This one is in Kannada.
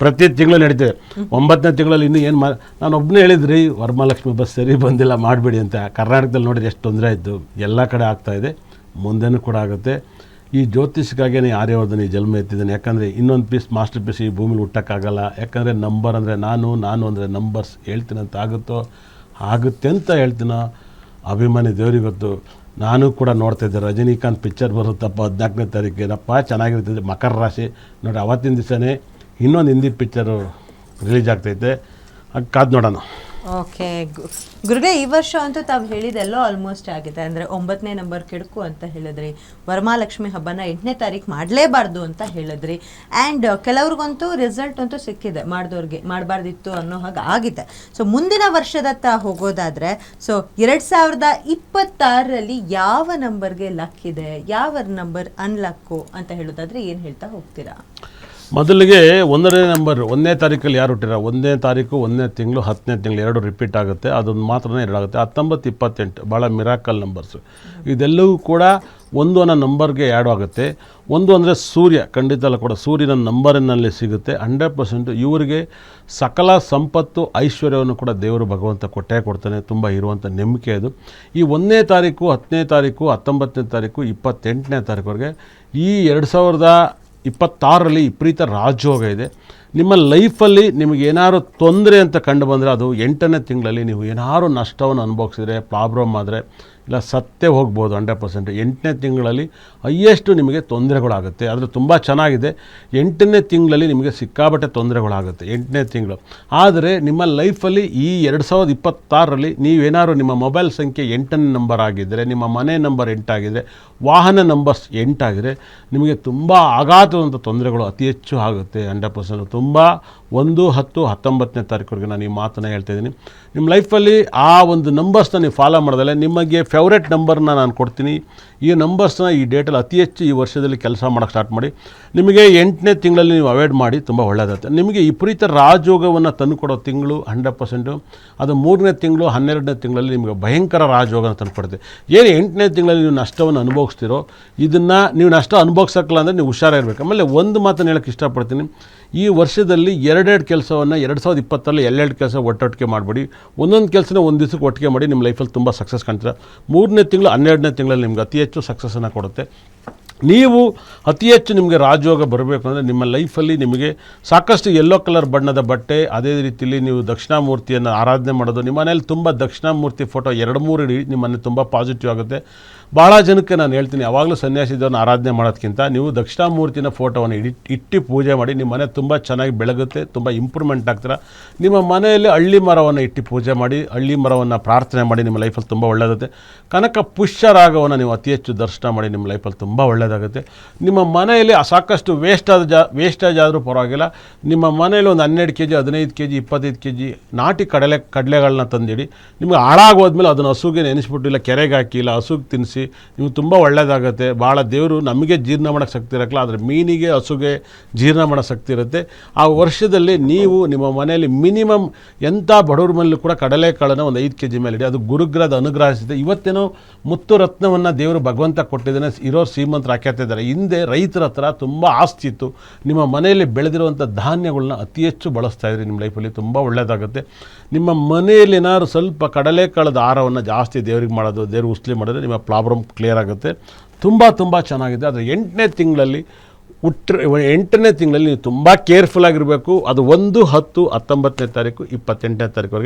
ಪ್ರತಿ ತಿಂಗಳು ನಡೀತದೆ. ಒಂಬತ್ತನೇ ತಿಂಗಳಲ್ಲಿ ಇನ್ನೂ ಏನು ನಾನು ಒಬ್ಬನೇ ಹೇಳಿದ್ರಿ, ವರಮಹಾಲಕ್ಷ್ಮಿ ಬಸ್ ಸರಿ ಬಂದಿಲ್ಲ, ಮಾಡಬೇಡಿ ಅಂತ. ಕರ್ನಾಟಕದಲ್ಲಿ ನೋಡಿದ್ರೆ ಎಷ್ಟು ತೊಂದರೆ ಆಯಿತು. ಎಲ್ಲ ಕಡೆ ಆಗ್ತಾಯಿದೆ ಮುಂದೆನೂ ಕೂಡ ಆಗುತ್ತೆ. ಈ ಜ್ಯೋತಿಷ್ಗಾಗೇ ಆರ್ಯವರ್ಧನ ಈ ಜನ್ಮ ಎತ್ತಿದ್ದಾನೆ. ಯಾಕಂದರೆ ಇನ್ನೊಂದು ಪೀಸ್ ಮಾಸ್ಟರ್ ಪೀಸ್ ಈ ಭೂಮಿಲಿ ಹುಟ್ಟೋಕ್ಕಾಗಲ್ಲ. ಯಾಕಂದರೆ ನಂಬರ್ ಅಂದರೆ ನಾನು ನಾನು ಅಂದರೆ ನಂಬರ್ಸ್ ಹೇಳ್ತೀನಂತ ಆಗುತ್ತೋ, ಆಗುತ್ತೆ ಅಂತ ಹೇಳ್ತೀನೋ. ಅಭಿಮಾನಿ ದೇವ್ರಿಗೆ ನಾನು ಕೂಡ ನೋಡ್ತಾಯಿದ್ದೆ ರಜನಿಕಾಂತ್ ಪಿಕ್ಚರ್ ಬರುತ್ತಪ್ಪ ಹದಿನಾಲ್ಕನೇ ತಾರೀಕು ಏನಪ್ಪ ಚೆನ್ನಾಗಿರ್ತದೆ ಮಕರ ರಾಶಿ. ನೋಡಿ, ಅವತ್ತಿನ ದಿವಸನೇ ಇನ್ನೊಂದು ಹಿಂದಿ ಪಿಕ್ಚರು ರಿಲೀಸ್ ಆಗ್ತೈತೆ. ಕಾದ್ ನೋಡೋಣ. ಓಕೆ ಗುರುಗೆ ಈ ವರ್ಷ ಅಂತೂ ತಾವು ಹೇಳಿದೆಲ್ಲೋ ಆಲ್ಮೋಸ್ಟ್ ಆಗಿದೆ. ಅಂದರೆ ಒಂಬತ್ತನೇ ನಂಬರ್ ಕೆಡಕು ಅಂತ ಹೇಳಿದ್ರಿ. ವರಮಾಲಕ್ಷ್ಮಿ ಹಬ್ಬನ ಎಂಟನೇ ತಾರೀಕು ಮಾಡಲೇಬಾರ್ದು ಅಂತ ಹೇಳಿದ್ರಿ. ಆ್ಯಂಡ್ ಕೆಲವ್ರಿಗಂತೂ ರಿಸಲ್ಟ್ ಅಂತೂ ಸಿಕ್ಕಿದೆ. ಮಾಡಿದವ್ರಿಗೆ ಮಾಡಬಾರ್ದಿತ್ತು ಅನ್ನೋ ಹಾಗೆ ಆಗಿದೆ. ಸೊ ಮುಂದಿನ ವರ್ಷದತ್ತ ಹೋಗೋದಾದ್ರೆ ಸೊ ಎರಡು ಸಾವಿರದ ಇಪ್ಪತ್ತಾರರಲ್ಲಿ ಯಾವ ನಂಬರ್ಗೆ ಲಕ್ ಇದೆ? ಯಾವ ನಂಬರ್ ಅನ್ಲಕ್ಕು ಅಂತ ಹೇಳೋದಾದ್ರೆ ಏನು ಹೇಳ್ತಾ ಹೋಗ್ತೀರಾ? ಮೊದಲಿಗೆ ಒಂದನೇ ನಂಬರ್, ಒಂದನೇ ತಾರೀಕಲ್ಲಿ ಯಾರು ಹುಟ್ಟಿರ? ಒಂದನೇ ತಾರೀಕು, ಒಂದನೇ ತಿಂಗಳು, ಹತ್ತನೇ ತಿಂಗಳು, ಎರಡು ರಿಪೀಟ್ ಆಗುತ್ತೆ. ಅದೊಂದು ಮಾತ್ರನೇ ಎರಡಾಗುತ್ತೆ. ಹತ್ತೊಂಬತ್ತು ಇಪ್ಪತ್ತೆಂಟು ಭಾಳ ಮಿರಾಕಲ್ ನಂಬರ್ಸು ಇದೆಲ್ಲವೂ ಕೂಡ ಒಂದು ಅನ್ನೋ ನಂಬರ್ಗೆ ಆ್ಯಡ್ ಆಗುತ್ತೆ. ಒಂದು ಅಂದರೆ ಸೂರ್ಯ ಖಂಡಿತ ಅಲ್ಲ ಕೂಡ ಸೂರ್ಯನ ನಂಬರಿನಲ್ಲಿ ಸಿಗುತ್ತೆ. ಹಂಡ್ರೆಡ್ ಪರ್ಸೆಂಟು ಇವರಿಗೆ ಸಕಲ ಸಂಪತ್ತು, ಐಶ್ವರ್ಯವನ್ನು ಕೂಡ ದೇವರು ಭಗವಂತ ಕೊಟ್ಟೇ ಕೊಡ್ತಾನೆ. ತುಂಬ ಇರುವಂಥ ನಂಬಿಕೆ ಅದು. ಈ ಒಂದನೇ ತಾರೀಕು, ಹತ್ತನೇ ತಾರೀಕು, ಹತ್ತೊಂಬತ್ತನೇ ತಾರೀಕು, ಇಪ್ಪತ್ತೆಂಟನೇ ತಾರೀಕುವರೆಗೆ ಈ ಎರಡು ಸಾವಿರದ ಇಪ್ಪತ್ತಾರರಲ್ಲಿ ವಿಪರೀತ ರಾಜಯೋಗ ಇದೆ. ನಿಮ್ಮ ಲೈಫಲ್ಲಿ ನಿಮಗೆ ಏನಾದ್ರು ತೊಂದರೆ ಅಂತ ಕಂಡು ಬಂದರೆ ಅದು ಎಂಟನೇ ತಿಂಗಳಲ್ಲಿ ನೀವು ಏನಾದ್ರು ನಷ್ಟವನ್ನು ಅನುಭವಿಸಿದರೆ, ಪ್ರಾಬ್ಲಮ್ ಆದರೆ ಇಲ್ಲ, ಸತ್ತೇ ಹೋಗ್ಬೋದು ಹಂಡ್ರೆಡ್ ಪರ್ಸೆಂಟ್. ಎಂಟನೇ ತಿಂಗಳಲ್ಲಿ ಹೈಯೆಸ್ಟು ನಿಮಗೆ ತೊಂದರೆಗಳಾಗುತ್ತೆ. ಆದರೆ ತುಂಬ ಚೆನ್ನಾಗಿದೆ. ಎಂಟನೇ ತಿಂಗಳಲ್ಲಿ ನಿಮಗೆ ಸಿಕ್ಕಾಬಟ್ಟೆ ತೊಂದರೆಗಳಾಗುತ್ತೆ ಎಂಟನೇ ತಿಂಗಳು. ಆದರೆ ನಿಮ್ಮ ಲೈಫಲ್ಲಿ ಈ ಎರಡು ಸಾವಿರದ ಇಪ್ಪತ್ತಾರರಲ್ಲಿ ನೀವೇನಾದ್ರು ನಿಮ್ಮ ಮೊಬೈಲ್ ಸಂಖ್ಯೆ ಎಂಟನೇ ನಂಬರ್ ಆಗಿದ್ದರೆ ನಿಮ್ಮ ಮನೆ ನಂಬರ್ ಎಂಟಾಗಿದ್ದರೆ ವಾಹನ ನಂಬರ್ಸ್ ಎಂಟಾಗಿದ್ದರೆ ನಿಮಗೆ ತುಂಬ ಆಘಾತದಂಥ ತೊಂದರೆಗಳು ಅತಿ ಹೆಚ್ಚು ಆಗುತ್ತೆ ಹಂಡ್ರೆಡ್ ಪರ್ಸೆಂಟ್. ತುಂಬ ಒಂದು ಹತ್ತು ಹತ್ತೊಂಬತ್ತನೇ ತಾರೀಕುವರೆಗೆ ನಾನು ಈ ಮಾತನ್ನು ಹೇಳ್ತಾ ಇದ್ದೀನಿ. ನಿಮ್ಮ ಲೈಫಲ್ಲಿ ಆ ಒಂದು ನಂಬರ್ಸ್ನ ನೀವು ಫಾಲೋ ಮಾಡಿದ್ರೆ ನಿಮಗೆ ಫೇವ್ರೆಟ್ ನಂಬರ್ನ ನಾನು ಕೊಡ್ತೀನಿ. ಈ ನಂಬರ್ಸ್ನ ಈ ಡೇಟಲ್ಲಿ ಅತಿ ಹೆಚ್ಚು ಈ ವರ್ಷದಲ್ಲಿ ಕೆಲಸ ಮಾಡೋಕ್ಕೆ ಸ್ಟಾರ್ಟ್ ಮಾಡಿ. ನಿಮಗೆ ಎಂಟನೇ ತಿಂಗಳಲ್ಲಿ ನೀವು ಅವಾಯ್ಡ್ ಮಾಡಿ ತುಂಬ ಒಳ್ಳೆಯದಾಗುತ್ತೆ ನಿಮಗೆ ವಿಪರೀತ ರಾಜಯೋಗವನ್ನು ತಂದುಕೊಡೋ ತಿಂಗಳು ಹಂಡ್ರೆಡ್ ಪರ್ಸೆಂಟು ಅದು ಮೂರನೇ ತಿಂಗಳು ಹನ್ನೆರಡನೇ ತಿಂಗಳಲ್ಲಿ ನಿಮಗೆ ಭಯಂಕರ ರಾಜಯೋಗನ ತಂದುಕೊಡುತ್ತೆ. ಏನು ಎಂಟನೇ ತಿಂಗಳಲ್ಲಿ ನೀವು ನಷ್ಟವನ್ನು ಅನುಭವಿಸ್ತೀರೋ, ಇದನ್ನು ನೀವು ನಷ್ಟ ಅನುಭವಿಸೋಕ್ಕಲ್ಲ ಅಂದರೆ ನೀವು ಹುಷಾರಾಗಿರ್ಬೇಕು ಆಮೇಲೆ ಒಂದು ಮಾತನ್ನು ಹೇಳೋಕ್ಕೆ ಇಷ್ಟಪಡ್ತೀನಿ. ಈ ವರ್ಷದಲ್ಲಿ ಎರಡೆರಡು ಕೆಲಸವನ್ನು ಎರಡು ಸಾವಿರದ ಇಪ್ಪತ್ತರಲ್ಲಿ ಎರಡೆರಡು ಕೆಲಸ ಒಟ್ಟೊಟ್ಟಿಗೆ ಮಾಡಿಬಿಡಿ. ಒಂದೊಂದು ಕೆಲಸನ ಒಂದು ದಿವಸಕ್ಕೆ ಒಟ್ಟಿಗೆ ಮಾಡಿ ನಿಮ್ಮ ಲೈಫಲ್ಲಿ ತುಂಬ ಸಕ್ಸಸ್ ಕಾಣ್ತೀರ. ಮೂರನೇ ತಿಂಗಳು, ಹನ್ನೆರಡನೇ ತಿಂಗಳಲ್ಲಿ ನಿಮ್ಗೆ ಅತಿ ಹೆಚ್ಚು ಸಕ್ಸಸ್ಸನ್ನು ಕೊಡುತ್ತೆ. ನೀವು ಅತಿ ಹೆಚ್ಚು ನಿಮಗೆ ರಾಜಯೋಗ ಬರಬೇಕು ಅಂದರೆ ನಿಮ್ಮ ಲೈಫಲ್ಲಿ ನಿಮಗೆ ಸಾಕಷ್ಟು ಯೆಲ್ಲೋ ಕಲರ್ ಬಣ್ಣದ ಬಟ್ಟೆ, ಅದೇ ರೀತಿಯಲ್ಲಿ ನೀವು ದಕ್ಷಿಣಾಮೂರ್ತಿಯನ್ನು ಆರಾಧನೆ ಮಾಡೋದು. ನಿಮ್ಮ ಮನೇಲಿ ತುಂಬ ದಕ್ಷಿಣಾಮೂರ್ತಿ ಫೋಟೋ ಎರಡು ಮೂರು ಇಡೀ, ನಿಮ್ಮ ಮನೆ ತುಂಬ ಪಾಸಿಟಿವ್ ಆಗುತ್ತೆ. ಭಾಳ ಜನಕ್ಕೆ ನಾನು ಹೇಳ್ತೀನಿ, ಯಾವಾಗಲೂ ಸನ್ಯಾಸಿದವನ್ನ ಆರಾಧನೆ ಮಾಡೋದಕ್ಕಿಂತ ನೀವು ದಕ್ಷಿಣಾಮೂರ್ತಿನ ಫೋಟೋವನ್ನು ಇಡಿ, ಇಟ್ಟು ಪೂಜೆ ಮಾಡಿ, ನಿಮ್ಮ ಮನೆ ತುಂಬ ಚೆನ್ನಾಗಿ ಬೆಳಗುತ್ತೆ, ತುಂಬ ಇಂಪ್ರೂವ್ಮೆಂಟ್ ಆಗ್ತೀರ. ನಿಮ್ಮ ಮನೆಯಲ್ಲಿ ಹಳ್ಳಿ ಮರವನ್ನು ಇಟ್ಟು ಪೂಜೆ ಮಾಡಿ, ಹಳ್ಳಿ ಮರವನ್ನು ಪ್ರಾರ್ಥನೆ ಮಾಡಿ ನಿಮ್ಮ ಲೈಫಲ್ಲಿ ತುಂಬ ಒಳ್ಳೆಯದಾಗುತ್ತೆ ಕನಕ ಪುಷ್ಯ ರಾಗವನ್ನು ನೀವು ಅತಿ ಹೆಚ್ಚು ದರ್ಶನ ಮಾಡಿ ನಿಮ್ಮ ಲೈಫಲ್ಲಿ ತುಂಬ ಒಳ್ಳೆಯದಾಗುತ್ತೆ ನಿಮ್ಮ ಮನೆಯಲ್ಲಿ ಸಾಕಷ್ಟು ವೇಸ್ಟ್ ಆದ ಜಾ ವೇಸ್ಟೇಜ್ ಆದರೂ ಪರವಾಗಿಲ್ಲ. ನಿಮ್ಮ ಮನೆಯಲ್ಲಿ ಒಂದು ಹನ್ನೆರಡು ಕೆ ಜಿ ಹದಿನೈದು ಕೆ ಜಿ ಇಪ್ಪತ್ತೈದು ಕೆ ಜಿ ನಾಟಿ ಕಡಲೆ ಕಡಲೆಗಳನ್ನ ತಂದಿಡಿ. ನಿಮಗೆ ಹಾಳಾಗೋದ್ಮೇಲೆ ಅದನ್ನು ಹಸುಗೆ ನೆನೆಸ್ಬಿಟ್ಟು ಇಲ್ಲ ಕೆರೆಗೆ ಹಾಕಿ ಇಲ್ಲ ಹಸುಗೆ ತಿನ್ನಿಸಿ. ನೀವು ತುಂಬ ಒಳ್ಳೆಯದಾಗುತ್ತೆ ಭಾಳ ದೇವರು ನಮಗೆ ಜೀರ್ಣ ಮಾಡೋಕ್ಕೆ ಶಕ್ತಿ ಇರೋಕ್ಕಲ್ಲ, ಆದರೆ ಮೀನಿಗೆ, ಹಸುಗೆ ಜೀರ್ಣ ಮಾಡೋ ಶಕ್ತಿ ಇರುತ್ತೆ. ಆ ವರ್ಷದಲ್ಲಿ ನೀವು ನಿಮ್ಮ ಮನೆಯಲ್ಲಿ ಮಿನಿಮಮ್ ಎಂಥ ಬಡವ್ರ ಮನೇಲಿ ಕೂಡ ಕಡಲೆಕಾಳನ್ನು ಒಂದು ಐದು ಕೆ ಜಿ ಮೇಲೆ ಇಡಿ ಅದು ಗುರುಗ್ರದ ಅನುಗ್ರಹಿಸಿದೆ ಇವತ್ತೇನೋ ಮುತ್ತು ರತ್ನವನ್ನು ದೇವರು ಭಗವಂತ ಕೊಟ್ಟಿದ್ದಾನೆ. ಇರೋ ಶ್ರೀಮಂತರು ಹಾಕ್ಯಾತಿದ್ದಾರೆ ಹಿಂದೆ ರೈತರ ಹತ್ರ ತುಂಬ ಆಸ್ತಿ ಇತ್ತು. ನಿಮ್ಮ ಮನೆಯಲ್ಲಿ ಬೆಳೆದಿರುವಂಥ ಧಾನ್ಯಗಳನ್ನ ಅತಿ ಹೆಚ್ಚು ಬಳಸ್ತಾ ಇದ್ರಿ ನಿಮ್ಮ ಲೈಫಲ್ಲಿ ತುಂಬ ಒಳ್ಳೆಯದಾಗುತ್ತೆ ನಿಮ್ಮ ಮನೆಯಲ್ಲಿ ಏನಾದ್ರು ಸ್ವಲ್ಪ ಕಡಲೆಕಾಳದ ಆಹಾರವನ್ನು ಜಾಸ್ತಿ ದೇವ್ರಿಗೆ ಮಾಡೋದು, ದೇವ್ರಿಗೆ ಉಸ್ಲಿ ಮಾಡಿದ್ರೆ ನಿಮ್ಮ ಪ್ರಾಬ್ಲಮ್ ಕ್ಲಿಯರ್ ಆಗುತ್ತೆ. ತುಂಬ ತುಂಬ ಚೆನ್ನಾಗಿದೆ. ಆದರೆ ಎಂಟನೇ ತಿಂಗಳಲ್ಲಿ ಹುಟ್ಟ್ರೆ ಎಂಟನೇ ತಿಂಗಳಲ್ಲಿ ನೀವು ತುಂಬ ಕೇರ್ಫುಲ್ ಆಗಿರಬೇಕು. ಅದು ಒಂದು, ಹತ್ತು, ಹತ್ತೊಂಬತ್ತನೇ ತಾರೀಕು, ಇಪ್ಪತ್ತೆಂಟನೇ ತಾರೀಕುವರೆಗೆ